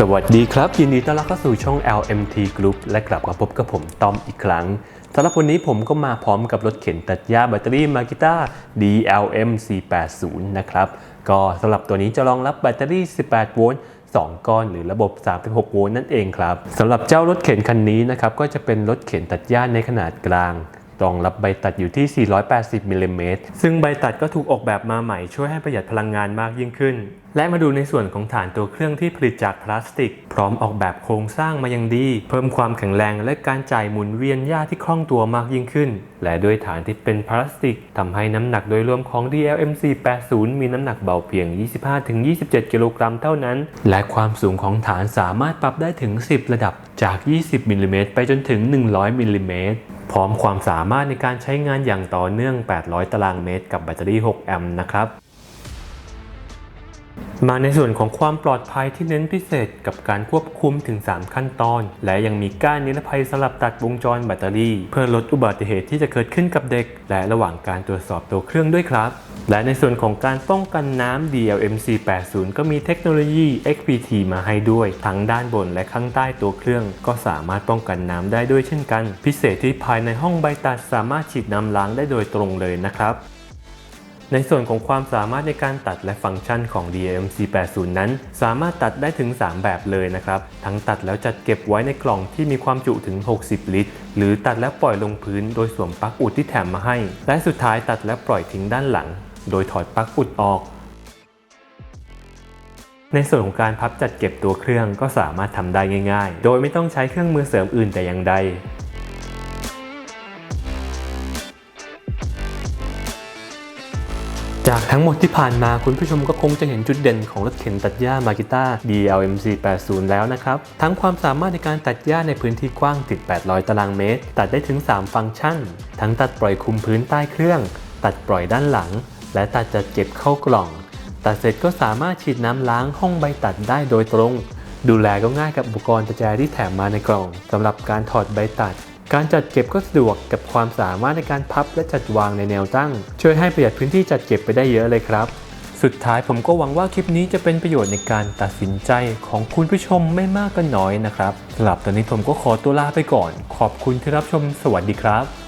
สวัสดีครับ ยินดีต้อนรับเข้าสู่ช่อง LMT Group และกลับมาพบกับผมต้อมอีกครั้งสำหรับวันนี้ผมก็มาพร้อมกับรถเข็นตัดหญ้าแบตเตอรี่มากิต้า DLM 480นะครับ ก็สำหรับตัวนี้จะรองรับแบตเตอรี่ 18 โวลต์ 2 ก้อนหรือระบบ 36 โวลต์นั่นเองครับสำหรับเจ้ารถเข็นคันนี้นะครับ ก็จะเป็นรถเข็นตัดหญ้าในขนาดกลาง รองรับใบตัดอยู่ที่ 480มิลลิเมตรซึ่งใบตัดก็ถูกออกแบบมาใหม่ช่วยให้ประหยัดพลังงานมากยิ่งขึ้น และมาดูในส่วนของฐานตัวเครื่องที่ผลิตจากพลาสติก พร้อมออกแบบโครงสร้างมาอย่างดี เพิ่มความแข็งแรงและการจ่ายหมุนเวียนหญ้าที่คล่องตัวมากยิ่งขึ้น และด้วยฐานที่เป็นพลาสติกทำให้น้ำหนักโดยรวมของ DLM 480มีน้ำหนักเบาเพียง 25-27 กิโลกรัมเท่านั้น และความสูงของฐานสามารถปรับได้ถึง 10 ระดับจาก 20มิลลิเมตรไปจนถึง 100มิลลิเมตร พร้อมความสามารถในการใช้งานอย่างต่อเนื่อง 800 ตารางเมตร กับแบตเตอรี่ 6 แอมป์นะครับ มาในส่วนของความปลอดภัยที่เน้นพิเศษกับการควบคุมถึง 3 ขั้นตอน และยังมีก้านนิรภัยสลับตัดวงจรแบตเตอรี่ เพื่อลดอุบัติเหตุที่จะเกิดขึ้นกับเด็ก และระหว่างการตรวจสอบตัวเครื่องด้วยครับ และในส่วนของการป้องกันน้ำ DLM C80 ก็มีเทคโนโลยี XPT มาให้ด้วย ทั้งด้านบนและข้างใต้ตัวเครื่อง ก็สามารถป้องกันน้ำได้ด้วยเช่นกัน พิเศษที่ภายในห้องใบตัดสามารถฉีดน้ำล้างได้โดยตรงเลยนะครับ ในส่วนของความสามารถในการตัดและฟังก์ชันของ DMC 80 นั้น สามารถตัดได้ถึง 3 แบบเลยนะครับ ทั้งตัดแล้วจัดเก็บไว้ในกล่องที่มีความจุถึง 60 ลิตร หรือตัดแล้วปล่อยลงพื้นโดยสวมปลั๊กอุดที่แถมมาให้ และสุดท้ายตัดและปล่อยทิ้งด้านหลัง โดยถอดปลั๊กอุดออกในส่วนของการพับจัดเก็บตัวเครื่องก็สามารถทำได้ง่าย ๆ โดยไม่ต้องใช้เครื่องมือเสริมอื่นแต่อย่างใด จากทั้งหมดที่ผ่านมาคุณผู้ชมก็คงจะเห็นจุดเด่นของรถเข็นตัดหญ้ามากิต้า DLM 480 แล้วนะครับ ทั้งความสามารถในการตัดหญ้าในพื้นที่กว้างติด 800 ตารางเมตร ตัดได้ถึง 3 ฟังก์ชัน ทั้งตัดปล่อยคุมพื้นใต้เครื่อง ตัดปล่อยด้านหลัง และตัดจัดเก็บเข้ากล่อง ตัดเสร็จก็สามารถฉีดน้ำล้างห้องใบตัดได้โดยตรง ดูแลก็ง่ายกับอุปกรณ์ตะแจที่แถมมาในกล่องสำหรับการถอดใบตัด การจัดเก็บก็สะดวกกับความสามารถในการพับและจัดวางในแนวตั้ง ช่วยให้ประหยัดพื้นที่จัดเก็บไปได้เยอะเลยครับ สุดท้ายผมก็หวังว่าคลิปนี้จะเป็นประโยชน์ในการตัดสินใจของคุณผู้ชมไม่มากก็น้อยนะครับสำหรับตอนนี้ผมก็ขอตัวลาไปก่อน ขอบคุณที่รับชมสวัสดีครับ